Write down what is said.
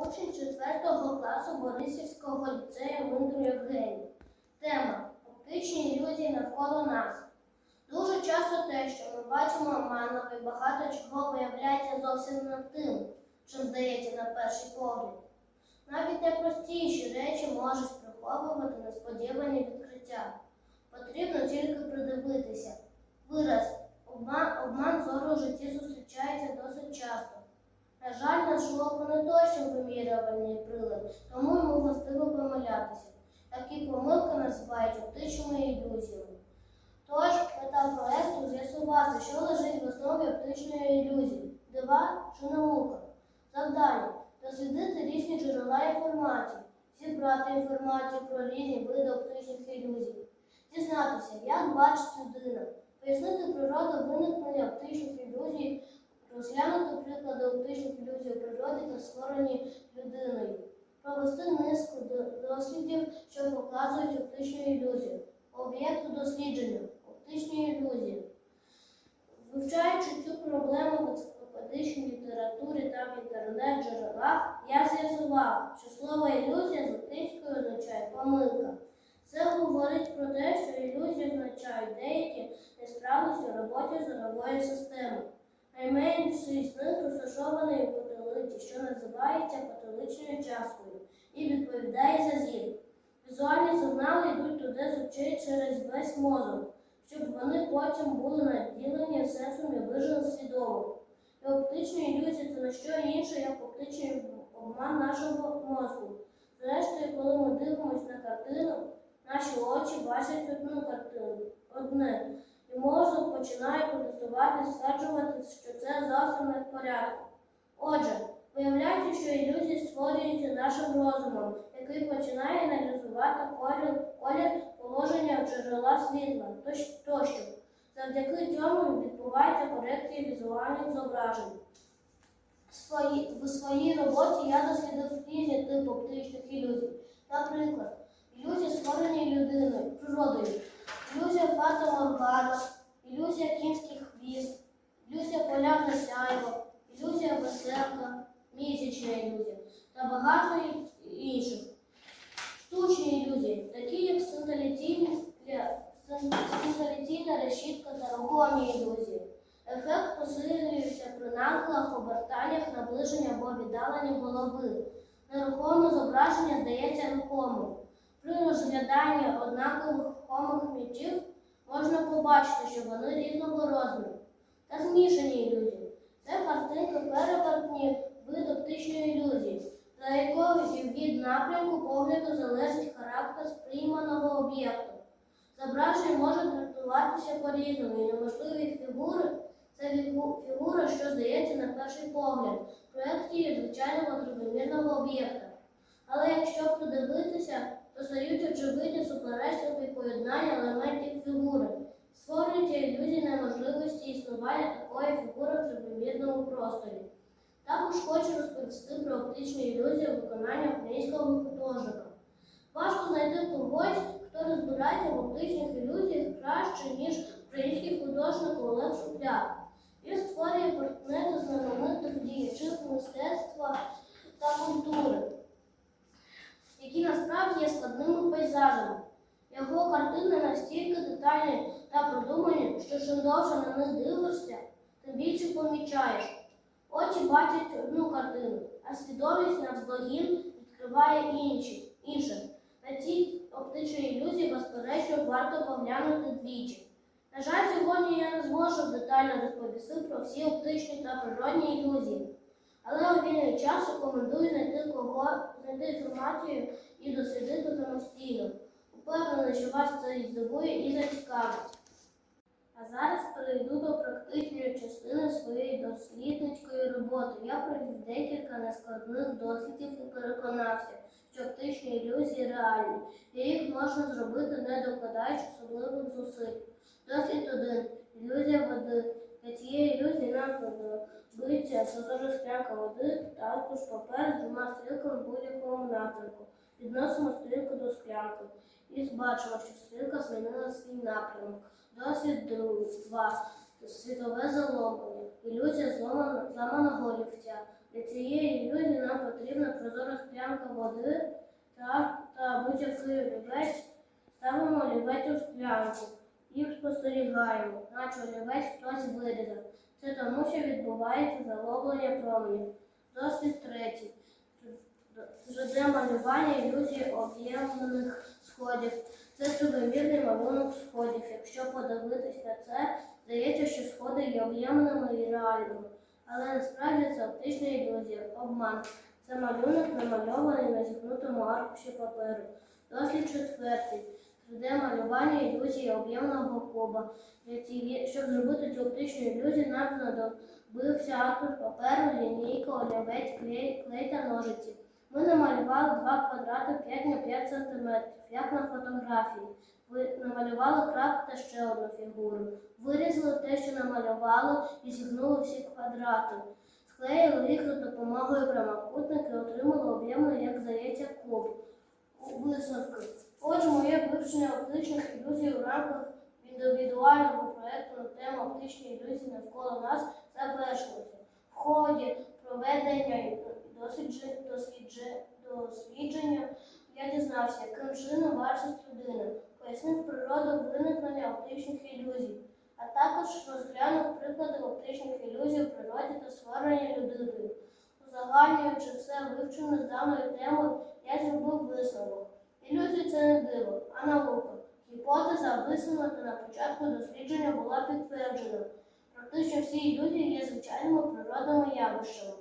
Учень 4 класу Борисівського ліцею Миндру Євгеній. Тема Оптичні ілюзії навколо нас. Дуже часто те, що ми бачимо оманливо і багато чого виявляється зовсім не тим, чим здається на перший погляд. Навіть найпростіші речі можуть приховувати несподівані відкриття. Потрібно тільки придивитися. Вираз обман, обман зору в житті зустрічається досить часто. На жаль, наш око не точно вимірювальний прилад, тому йому властиво помилятися. Такі помилки називають оптичними ілюзіями. Тож, мета проекту з'ясувати, що лежить в основі оптичної ілюзії, дива чи наука. Завдання дослідити різні джерела інформації, зібрати інформацію про різні види оптичних ілюзій, дізнатися, як бачить людина, пояснити природу виникнення оптичних ілюзій, розглянути приклади оптичних ілюзій у природі та створені людиною, провести низку дослідів, що показують оптичну ілюзію, об'єкту дослідження, оптичні ілюзії. Вивчаючи цю проблему в енциклопедичній літературі та в інтернет-джерелах, я з'ясував, що слово ілюзія з латинської означає помилка. Це говорить про те, що ілюзії означають деякі несправності у роботі зорової системи. Найменший з них розташований у потилиці, що називається потиличною часткою, і відповідає за зір. Візуальні сигнали йдуть туди з очей через весь мозок, щоб вони потім були наділені сенсом і вижили свідомо. І оптична ілюзія це не що інше, як оптичний обман нашого мозку. Зрештою, коли ми дивимося на картину, наші очі бачать одну картину, одне, і мозок починає протестувати, стверджувати, що це зовсім не в порядку. Отже, виявляється, що ілюзії створюються нашим розумом, який починає аналізувати колір, положення джерела світла тощо-. Завдяки цьому відбувається корекція візуальних зображень. В своїй, роботі я дослідив різні типи оптичних ілюзій. Наприклад, ілюзія створені людиною, природою, фата Моргана, ілюзія кінський хвіст, ілюзія полярне сяйво, ілюзія веселка, місячна ілюзія та багато інших. Штучні ілюзії, такі як синтеліційні- решітка та рухомі ілюзії. Ефект посилюється при нахилах, обертаннях, наближенні або віддаленні голови. Нерухоме зображення здається рухомим. При розгляданні однакових рухомих м'ячів можна побачити, що вони різного розміру. Та змішані ілюзії. Це картинки перевертні вид оптичної ілюзії, за якою від напрямку погляду залежить характер сприйманого об'єкту. Зображення може трактуватися по-різному, і неможливі фігури це фігура, що здається на перший погляд, проекції звичайного тривимірного об'єкта. Але якщо придивитися, то стають очевидні суперечливі просторі. Також хочу розповісти про оптичні ілюзії виконання українського художника. Важко знайти когось, хто розбирається в оптичних ілюзіях краще, ніж український художник Олег Шупляк. Він створює портрети знаменитих діячів мистецтва та культури, які насправді є складними пейзажами. Його картини настільки детальні та продумані, що чим довше на них дивишся, тим більше помічаєш. Очі бачать одну картину, а свідомість навздогін відкриває інші, інше. На ці оптичні ілюзії, безперечно, варто поглянути двічі. На жаль, сьогодні я не зможу детально розповісти про всі оптичні та природні ілюзії. Але у вільний час рекомендую знайти кого знайти інформацію і дослідити самостійно. Упевнений, що вас це здивує і зацікавить. А зараз перейду до практичної частини своєї дослідницької роботи. Я провів декілька нескладних дослідів і переконався, що оптичні ілюзії реальні, і їх можна зробити, не докладаючи особливих зусиль. Дослід 1. Ілюзія води. Для цієї ілюзії нам знадобиться прозора склянка води та аркуш паперу з двома стрілками в будь-якому напрямку. Відносимо стрілку до склянки і бачимо, що стрілка змінила свій напрямок. Досвід 2. Світове заломлення. ілюзія зламаного, олівця. Для цієї ілюзії нам потрібна прозора склянка води та, та будь-який олівець. Ставимо олівець у склянку і спостерігаємо, наче олівець хтось вирізав. Це тому, що відбувається залоблення променів. Досвід третій. 3D малювання ілюзії об'ємних сходів. Це тривимірний малюнок сходів. Якщо подивитись на це, здається, що сходи є об'ємними і реальними. Але насправді це оптична ілюзія, обман. Це малюнок намальований на зігнутому аркуші паперу. Дослід четвертий. 3D-малювання ілюзії об'ємного куба. Щоб зробити цю оптичну ілюзію, нам знадобився аркуш паперу, лінійка, олівець, клей, клей та ножиці. Ми намалювали два квадрати 5 на 5 см, як на фотографії. Ви намалювали крап та ще одну фігуру. Вирізали те, що намалювали, і зігнули всі квадрати. Склеїли їх за допомогою прямокутника і отримали об'ємний, як здається, куб. Висновки. Отже, моє вивчення оптичних ілюзій у рамках індивідуального проєкту на тему оптичні ілюзії навколо нас завершилося. В ході проведення дослідження я дізнався, яким чином бачить людина, пояснив природу виникнення оптичних ілюзій, а також розглянув приклади оптичних ілюзій у природі та створення людини. Узагальнюючи все вивчене з даною темою, я зробив висновок. Ілюзії це не диво, а наука. Гіпотеза, висунута на початку дослідження, була підтверджена. Практично всі ілюзії є звичайними природними явищами.